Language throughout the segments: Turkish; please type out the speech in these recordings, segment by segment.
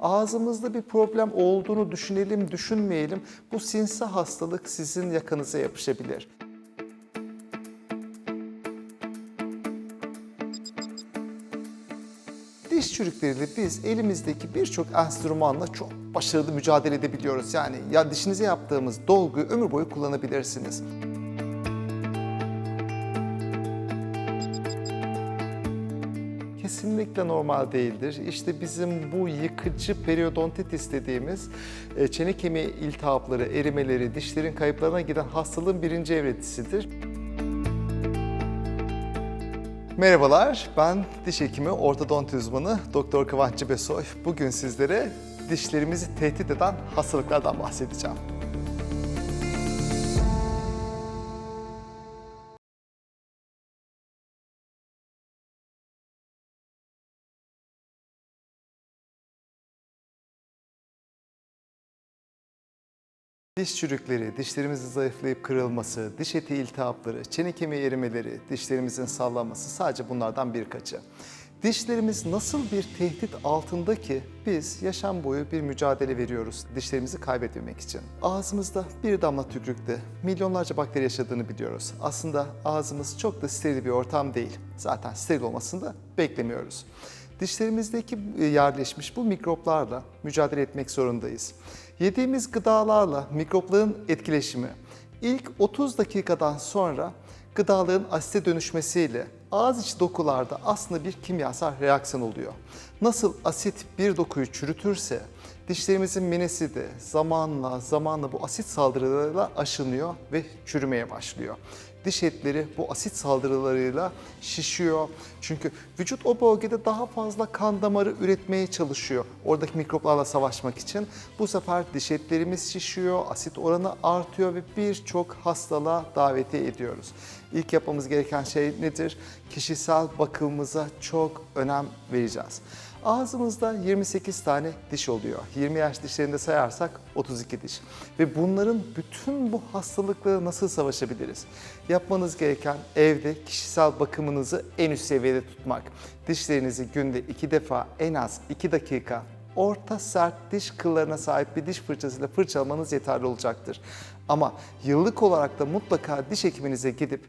Ağzımızda bir problem olduğunu düşünelim, düşünmeyelim. Bu sinsi hastalık sizin yakanıza yapışabilir. Diş çürükleriyle biz elimizdeki birçok enstrümanla çok başarılı mücadele edebiliyoruz. Yani ya dişinize yaptığımız dolguyu ömür boyu kullanabilirsiniz. Kesinlikle normal değildir. İşte bizim bu yıkıcı periodontitis dediğimiz e, çene kemiği iltihapları, erimeleri, dişlerin kayıplarına giden hastalığın birinci evresidir. Merhabalar, ben diş hekimi, ortodonti uzmanı Doktor Kıvanç Besoy. Bugün sizlere dişlerimizi tehdit eden hastalıklardan bahsedeceğim. Diş çürükleri, dişlerimizin zayıflayıp kırılması, diş eti iltihapları, çene kemiği erimeleri, dişlerimizin sallanması sadece bunlardan birkaçı. Dişlerimiz nasıl bir tehdit altında ki biz yaşam boyu bir mücadele veriyoruz dişlerimizi kaybetmemek için. Ağzımızda bir damla tükürükte milyonlarca bakteri yaşadığını biliyoruz. Aslında ağzımız çok da steril bir ortam değil. Zaten steril olmasını da beklemiyoruz. Dişlerimizdeki e, yerleşmiş bu mikroplarla mücadele etmek zorundayız. Yediğimiz gıdalarla mikropların etkileşimi ilk 30 dakikadan sonra gıdaların asite dönüşmesiyle ağız içi dokularda aslında bir kimyasal reaksiyon oluyor. Nasıl asit bir dokuyu çürütürse dişlerimizin menesi de zamanla zamanla bu asit saldırılarıyla aşınıyor ve çürümeye başlıyor diş etleri bu asit saldırılarıyla şişiyor. Çünkü vücut o bölgede daha fazla kan damarı üretmeye çalışıyor. Oradaki mikroplarla savaşmak için. Bu sefer diş etlerimiz şişiyor, asit oranı artıyor ve birçok hastalığa davetiye ediyoruz. İlk yapmamız gereken şey nedir? Kişisel bakımımıza çok önem vereceğiz. Ağzımızda 28 tane diş oluyor. 20 yaş dişlerinde sayarsak 32 diş. Ve bunların bütün bu hastalıkları nasıl savaşabiliriz? Yapmanız gereken evde kişisel bakımınızı en üst seviyede tutmak. Dişlerinizi günde 2 defa en az 2 dakika orta sert diş kıllarına sahip bir diş fırçasıyla fırçalamanız yeterli olacaktır. Ama yıllık olarak da mutlaka diş hekiminize gidip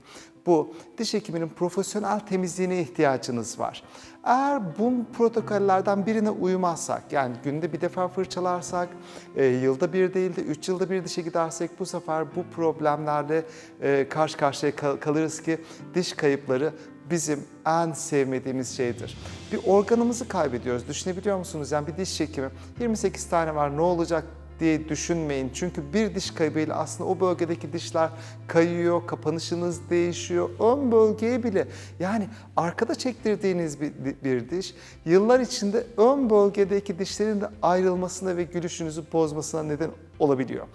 bu diş hekiminin profesyonel temizliğine ihtiyacınız var. Eğer bu protokollerden birine uymazsak, yani günde bir defa fırçalarsak, e, yılda bir değil de üç yılda bir dişe gidersek bu sefer bu problemlerle e, karşı karşıya kal- kalırız ki diş kayıpları bizim en sevmediğimiz şeydir. Bir organımızı kaybediyoruz. Düşünebiliyor musunuz? Yani bir diş çekimi 28 tane var ne olacak diye düşünmeyin. Çünkü bir diş kaybıyla aslında o bölgedeki dişler kayıyor, kapanışınız değişiyor. Ön bölgeye bile yani arkada çektirdiğiniz bir, bir diş yıllar içinde ön bölgedeki dişlerin de ayrılmasına ve gülüşünüzü bozmasına neden olabiliyor.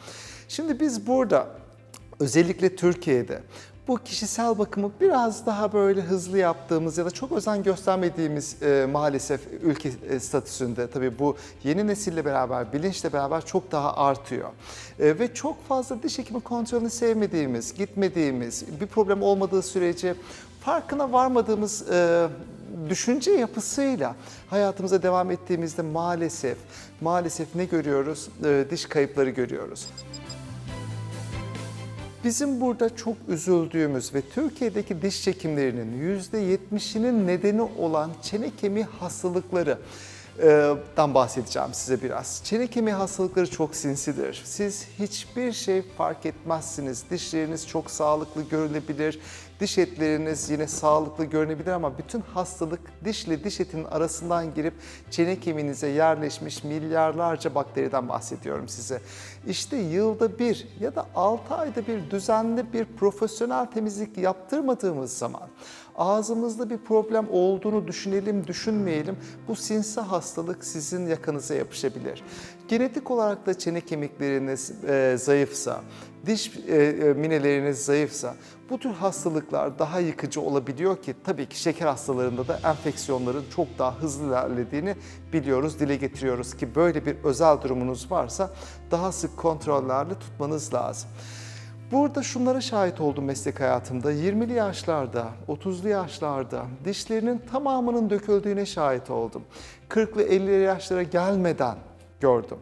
Şimdi biz burada özellikle Türkiye'de bu kişisel bakımı biraz daha böyle hızlı yaptığımız ya da çok özen göstermediğimiz e, maalesef ülke e, statüsünde tabii bu yeni nesille beraber, bilinçle beraber çok daha artıyor. E, ve çok fazla diş hekimi kontrolünü sevmediğimiz, gitmediğimiz, bir problem olmadığı sürece farkına varmadığımız e, düşünce yapısıyla hayatımıza devam ettiğimizde maalesef, maalesef ne görüyoruz? E, diş kayıpları görüyoruz. Bizim burada çok üzüldüğümüz ve Türkiye'deki diş çekimlerinin %70'inin nedeni olan çene kemiği hastalıkları e, dan bahsedeceğim size biraz. Çene kemiği hastalıkları çok sinsidir. Siz hiçbir şey fark etmezsiniz. Dişleriniz çok sağlıklı görünebilir. Diş etleriniz yine sağlıklı görünebilir ama bütün hastalık dişle diş etinin arasından girip çene kemiğinize yerleşmiş milyarlarca bakteriden bahsediyorum size. İşte yılda bir ya da 6 ayda bir düzenli bir profesyonel temizlik yaptırmadığımız zaman ağzımızda bir problem olduğunu düşünelim, düşünmeyelim. Bu sinsi hastalık sizin yakanıza yapışabilir. Genetik olarak da çene kemikleriniz e, zayıfsa, diş e, e, mineleriniz zayıfsa bu tür hastalıklar daha yıkıcı olabiliyor ki tabii ki şeker hastalarında da enfeksiyonların çok daha hızlı ilerlediğini biliyoruz, dile getiriyoruz ki böyle bir özel durumunuz varsa daha sık kontrollerle tutmanız lazım. Burada şunlara şahit oldum meslek hayatımda. 20'li yaşlarda, 30'lu yaşlarda dişlerinin tamamının döküldüğüne şahit oldum. 40'lı 50'li yaşlara gelmeden gördüm.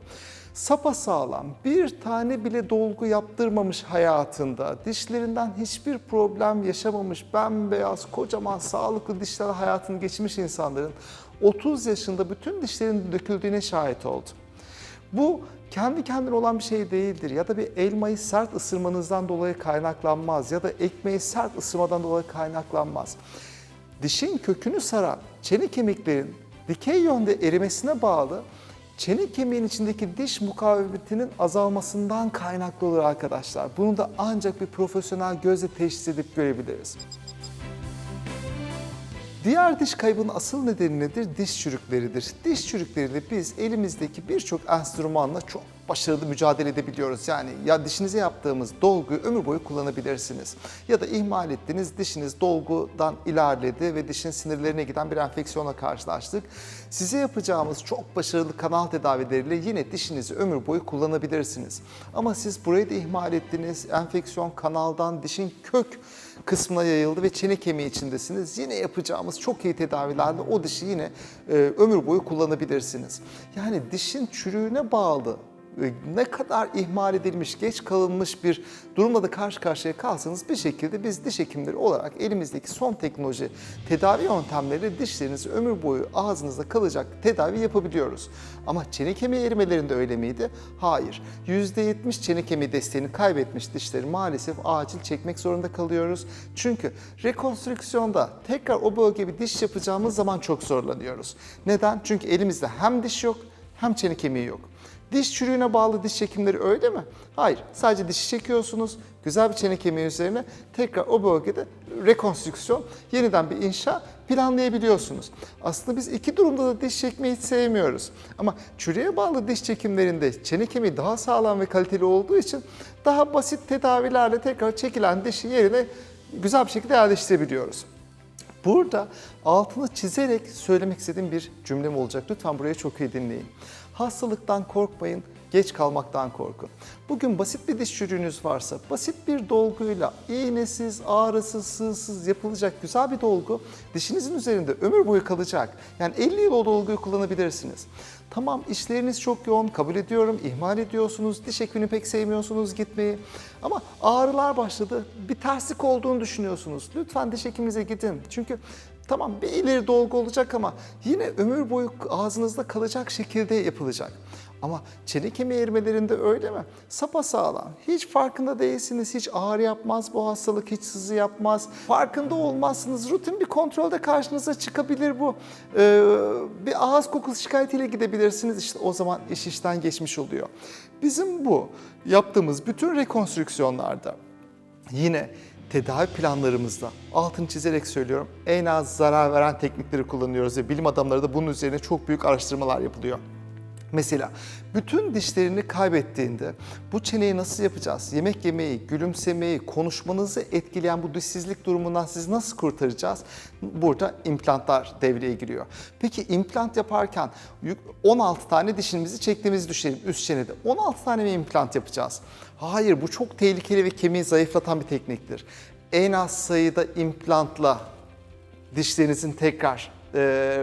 Sapa sağlam bir tane bile dolgu yaptırmamış hayatında, dişlerinden hiçbir problem yaşamamış, bembeyaz, kocaman, sağlıklı dişler hayatını geçmiş insanların 30 yaşında bütün dişlerinin döküldüğüne şahit oldum. Bu kendi kendine olan bir şey değildir ya da bir elmayı sert ısırmanızdan dolayı kaynaklanmaz ya da ekmeği sert ısırmadan dolayı kaynaklanmaz. Dişin kökünü saran çene kemiklerin dikey yönde erimesine bağlı çene kemiğin içindeki diş mukavemetinin azalmasından kaynaklı olur arkadaşlar. Bunu da ancak bir profesyonel gözle teşhis edip görebiliriz. Diğer diş kaybının asıl nedeni nedir? Diş çürükleridir. Diş çürükleriyle biz elimizdeki birçok enstrümanla çok başarılı mücadele edebiliyoruz. Yani ya dişinize yaptığımız dolguyu ömür boyu kullanabilirsiniz. Ya da ihmal ettiğiniz dişiniz dolgudan ilerledi ve dişin sinirlerine giden bir enfeksiyonla karşılaştık. Size yapacağımız çok başarılı kanal tedavileriyle yine dişinizi ömür boyu kullanabilirsiniz. Ama siz burayı da ihmal ettiniz. Enfeksiyon kanaldan dişin kök kısmına yayıldı ve çene kemiği içindesiniz. Yine yapacağımız çok iyi tedavilerle o dişi yine e, ömür boyu kullanabilirsiniz. Yani dişin çürüğüne bağlı ne kadar ihmal edilmiş, geç kalınmış bir durumla da karşı karşıya kalsanız bir şekilde biz diş hekimleri olarak elimizdeki son teknoloji tedavi yöntemleri dişlerinizi ömür boyu ağzınızda kalacak tedavi yapabiliyoruz. Ama çene kemiği erimelerinde öyle miydi? Hayır. %70 çene kemiği desteğini kaybetmiş dişleri maalesef acil çekmek zorunda kalıyoruz. Çünkü rekonstrüksiyonda tekrar o bölgeye bir diş yapacağımız zaman çok zorlanıyoruz. Neden? Çünkü elimizde hem diş yok hem çene kemiği yok. Diş çürüğüne bağlı diş çekimleri öyle mi? Hayır. Sadece dişi çekiyorsunuz. Güzel bir çene kemiği üzerine tekrar o bölgede rekonstrüksiyon, yeniden bir inşa planlayabiliyorsunuz. Aslında biz iki durumda da diş çekmeyi hiç sevmiyoruz. Ama çürüğe bağlı diş çekimlerinde çene kemiği daha sağlam ve kaliteli olduğu için daha basit tedavilerle tekrar çekilen dişi yerine güzel bir şekilde yerleştirebiliyoruz. Burada altını çizerek söylemek istediğim bir cümlem olacak. Lütfen burayı çok iyi dinleyin. Hastalıktan korkmayın, geç kalmaktan korkun. Bugün basit bir diş çürüğünüz varsa, basit bir dolguyla iğnesiz, ağrısız, sığsız yapılacak güzel bir dolgu dişinizin üzerinde ömür boyu kalacak. Yani 50 yıl o dolguyu kullanabilirsiniz. Tamam işleriniz çok yoğun, kabul ediyorum, ihmal ediyorsunuz, diş hekimini pek sevmiyorsunuz gitmeyi. Ama ağrılar başladı, bir terslik olduğunu düşünüyorsunuz. Lütfen diş hekiminize gidin. Çünkü tamam bir ileri dolgu olacak ama yine ömür boyu ağzınızda kalacak şekilde yapılacak. Ama çene kemiği erimelerinde öyle mi? Sapa sağlam. Hiç farkında değilsiniz. Hiç ağrı yapmaz bu hastalık, hiç sızı yapmaz. Farkında olmazsınız. Rutin bir kontrolde karşınıza çıkabilir bu. Ee, bir ağız kokusu şikayetiyle gidebilirsiniz. İşte o zaman iş işten geçmiş oluyor. Bizim bu yaptığımız bütün rekonstrüksiyonlarda yine tedavi planlarımızda altını çizerek söylüyorum en az zarar veren teknikleri kullanıyoruz ve bilim adamları da bunun üzerine çok büyük araştırmalar yapılıyor. Mesela bütün dişlerini kaybettiğinde bu çeneyi nasıl yapacağız? Yemek yemeyi, gülümsemeyi, konuşmanızı etkileyen bu dişsizlik durumundan sizi nasıl kurtaracağız? Burada implantlar devreye giriyor. Peki implant yaparken 16 tane dişimizi çektiğimizi düşünelim üst çenede. 16 tane mi implant yapacağız? Hayır bu çok tehlikeli ve kemiği zayıflatan bir tekniktir. En az sayıda implantla dişlerinizin tekrar e,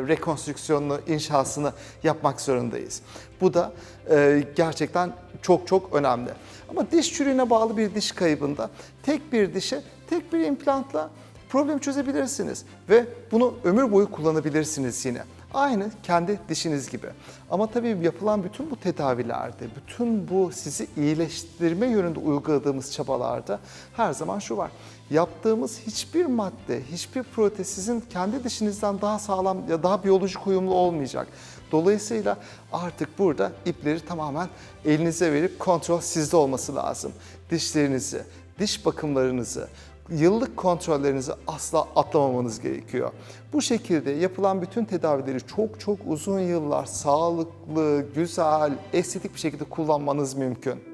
rekonstrüksiyonunu, inşasını yapmak zorundayız. Bu da e, gerçekten çok çok önemli. Ama diş çürüğüne bağlı bir diş kaybında tek bir dişe tek bir implantla problem çözebilirsiniz ve bunu ömür boyu kullanabilirsiniz yine. Aynı kendi dişiniz gibi. Ama tabii yapılan bütün bu tedavilerde, bütün bu sizi iyileştirme yönünde uyguladığımız çabalarda her zaman şu var. Yaptığımız hiçbir madde, hiçbir protez sizin kendi dişinizden daha sağlam ya daha biyolojik uyumlu olmayacak. Dolayısıyla artık burada ipleri tamamen elinize verip kontrol sizde olması lazım. Dişlerinizi, diş bakımlarınızı, yıllık kontrollerinizi asla atlamamanız gerekiyor. Bu şekilde yapılan bütün tedavileri çok çok uzun yıllar sağlıklı, güzel, estetik bir şekilde kullanmanız mümkün.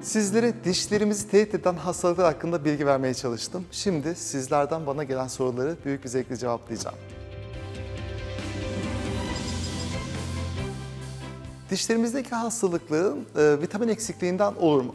Sizlere dişlerimizi tehdit eden hastalıklar hakkında bilgi vermeye çalıştım. Şimdi sizlerden bana gelen soruları büyük bir zevkle cevaplayacağım. Dişlerimizdeki hastalıkların e, vitamin eksikliğinden olur mu?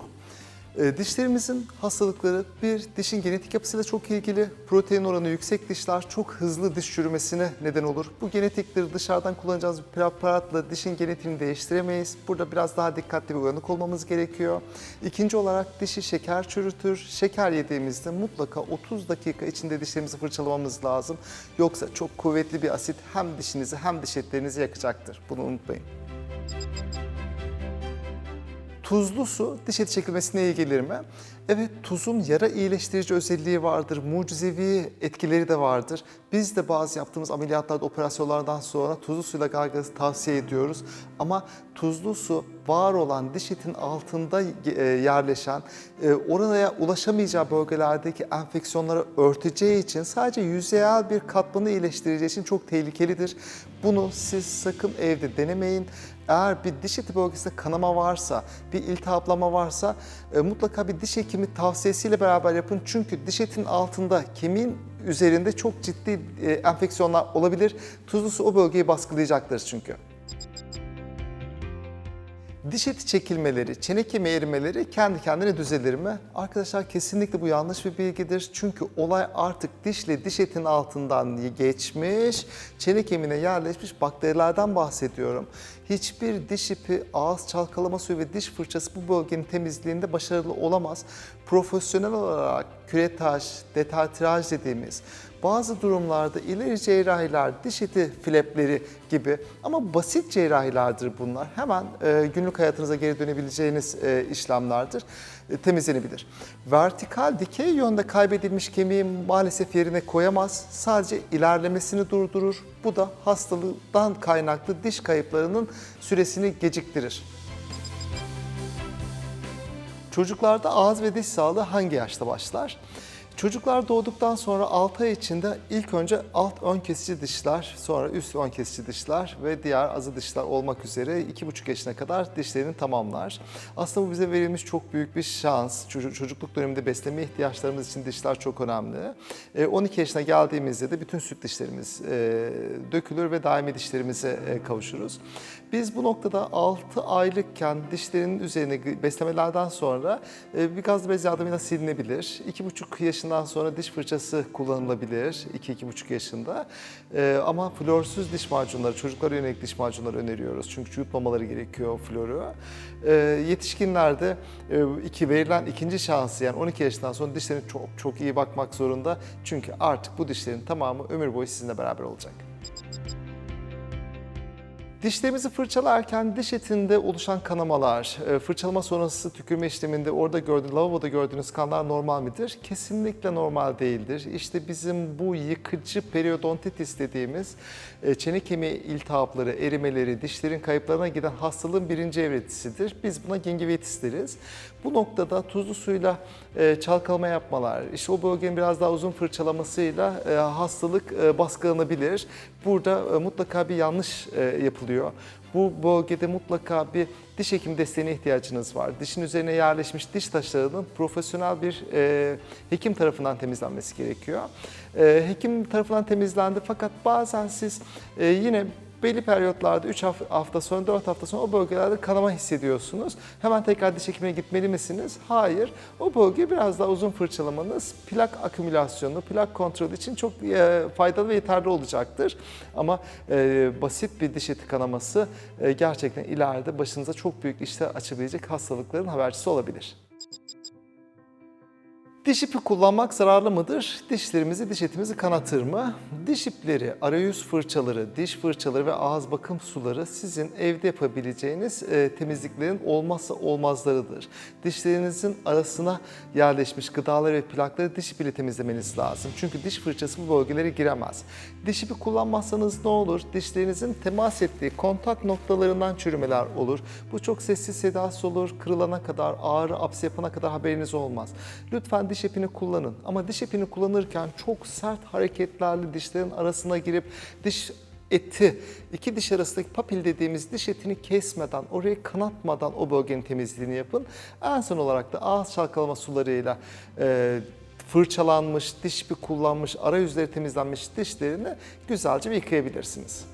E, dişlerimizin hastalıkları bir dişin genetik yapısıyla çok ilgili. Protein oranı yüksek dişler çok hızlı diş çürümesine neden olur. Bu genetikleri dışarıdan kullanacağımız bir preparatla dişin genetiğini değiştiremeyiz. Burada biraz daha dikkatli ve uyanık olmamız gerekiyor. İkinci olarak dişi şeker çürütür. Şeker yediğimizde mutlaka 30 dakika içinde dişlerimizi fırçalamamız lazım. Yoksa çok kuvvetli bir asit hem dişinizi hem diş etlerinizi yakacaktır. Bunu unutmayın. Tuzlu su diş eti çekilmesine iyi gelir mi? Evet tuzun yara iyileştirici özelliği vardır, mucizevi etkileri de vardır. Biz de bazı yaptığımız ameliyatlarda, operasyonlardan sonra tuzlu suyla gargara tavsiye ediyoruz. Ama tuzlu su var olan diş etin altında e, yerleşen, e, oraya ulaşamayacağı bölgelerdeki enfeksiyonları örteceği için sadece yüzeyel bir katmanı iyileştireceği için çok tehlikelidir. Bunu siz sakın evde denemeyin. Eğer bir diş eti bölgesinde kanama varsa, bir iltihaplama varsa e, mutlaka bir diş hekimi tavsiyesiyle beraber yapın. Çünkü diş etinin altında kemiğin üzerinde çok ciddi e, enfeksiyonlar olabilir. Tuzlu su o bölgeyi baskılayacaktır çünkü. Diş eti çekilmeleri, çene kemiği erimeleri kendi kendine düzelir mi? Arkadaşlar kesinlikle bu yanlış bir bilgidir. Çünkü olay artık dişle diş etinin altından geçmiş, çene kemiğine yerleşmiş bakterilerden bahsediyorum. Hiçbir diş ipi, ağız çalkalama suyu ve diş fırçası bu bölgenin temizliğinde başarılı olamaz. Profesyonel olarak küretaj, detartraj dediğimiz bazı durumlarda ileri cerrahiler, diş eti flepleri gibi ama basit cerrahilerdir bunlar. Hemen e, günlük hayatınıza geri dönebileceğiniz e, işlemlerdir. E, temizlenebilir. Vertikal dikey yönde kaybedilmiş kemiği maalesef yerine koyamaz. Sadece ilerlemesini durdurur. Bu da hastalığından kaynaklı diş kayıplarının süresini geciktirir. Çocuklarda ağız ve diş sağlığı hangi yaşta başlar? Çocuklar doğduktan sonra 6 ay içinde ilk önce alt ön kesici dişler, sonra üst ön kesici dişler ve diğer azı dişler olmak üzere 2,5 yaşına kadar dişlerini tamamlar. Aslında bu bize verilmiş çok büyük bir şans. Çocuk- Çocukluk döneminde besleme ihtiyaçlarımız için dişler çok önemli. E, 12 yaşına geldiğimizde de bütün süt dişlerimiz e, dökülür ve daimi dişlerimize e, kavuşuruz. Biz bu noktada 6 aylıkken dişlerin üzerine beslemelerden sonra e, bir gazlı bez yardımıyla silinebilir. 2,5 yaşından sonra diş fırçası kullanılabilir. 2-2,5 yaşında. E, ama florsuz diş macunları, çocuklara yönelik diş macunları öneriyoruz. Çünkü yutmamaları gerekiyor floru. E, yetişkinlerde iki verilen ikinci şansı yani 12 yaşından sonra dişlerine çok çok iyi bakmak zorunda. Çünkü artık bu dişlerin tamamı ömür boyu sizinle beraber olacak. Dişlerimizi fırçalarken diş etinde oluşan kanamalar, e, fırçalama sonrası tükürme işleminde orada gördüğünüz, lavaboda gördüğünüz kanlar normal midir? Kesinlikle normal değildir. İşte bizim bu yıkıcı periodontitis dediğimiz e, çene kemiği iltihapları, erimeleri, dişlerin kayıplarına giden hastalığın birinci evretisidir. Biz buna gingivitis deriz. Bu noktada tuzlu suyla e, çalkalama yapmalar, işte o bölgenin biraz daha uzun fırçalamasıyla hastalık baskılanabilir. Burada mutlaka bir yanlış e, yapılıyor. Bu bölgede mutlaka bir diş hekim desteğine ihtiyacınız var. Dişin üzerine yerleşmiş diş taşlarının profesyonel bir e, hekim tarafından temizlenmesi gerekiyor. E, hekim tarafından temizlendi fakat bazen siz e, yine belli periyotlarda 3 hafta sonra 4 hafta sonra o bölgelerde kanama hissediyorsunuz. Hemen tekrar diş hekimine gitmeli misiniz? Hayır. O bölge biraz daha uzun fırçalamanız plak akümülasyonu, plak kontrolü için çok e, faydalı ve yeterli olacaktır. Ama e, basit bir diş eti kanaması e, gerçekten ileride başınıza çok büyük işler açabilecek hastalıkların habercisi olabilir. Diş ipi kullanmak zararlı mıdır? Dişlerimizi, diş etimizi kanatır mı? Diş ipleri, arayüz fırçaları, diş fırçaları ve ağız bakım suları sizin evde yapabileceğiniz e, temizliklerin olmazsa olmazlarıdır. Dişlerinizin arasına yerleşmiş gıdaları ve plakları diş ipiyle temizlemeniz lazım. Çünkü diş fırçası bu bölgelere giremez. Diş ipi kullanmazsanız ne olur? Dişlerinizin temas ettiği kontak noktalarından çürümeler olur. Bu çok sessiz sedasız olur. Kırılana kadar, ağrı, apse yapana kadar haberiniz olmaz. Lütfen diş ipini kullanın. Ama diş ipini kullanırken çok sert hareketlerle dişlerin arasına girip diş eti, iki diş arasındaki papil dediğimiz diş etini kesmeden, orayı kanatmadan o bölgenin temizliğini yapın. En son olarak da ağız çalkalama sularıyla e, fırçalanmış, diş ipi kullanmış, arayüzleri temizlenmiş dişlerini güzelce yıkayabilirsiniz.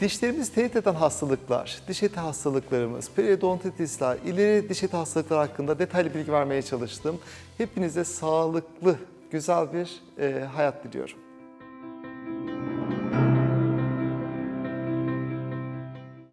Dişlerimizi tehdit eden hastalıklar, diş eti hastalıklarımız, periodontitisler, ileri diş eti hastalıkları hakkında detaylı bilgi vermeye çalıştım. Hepinize sağlıklı, güzel bir e, hayat diliyorum.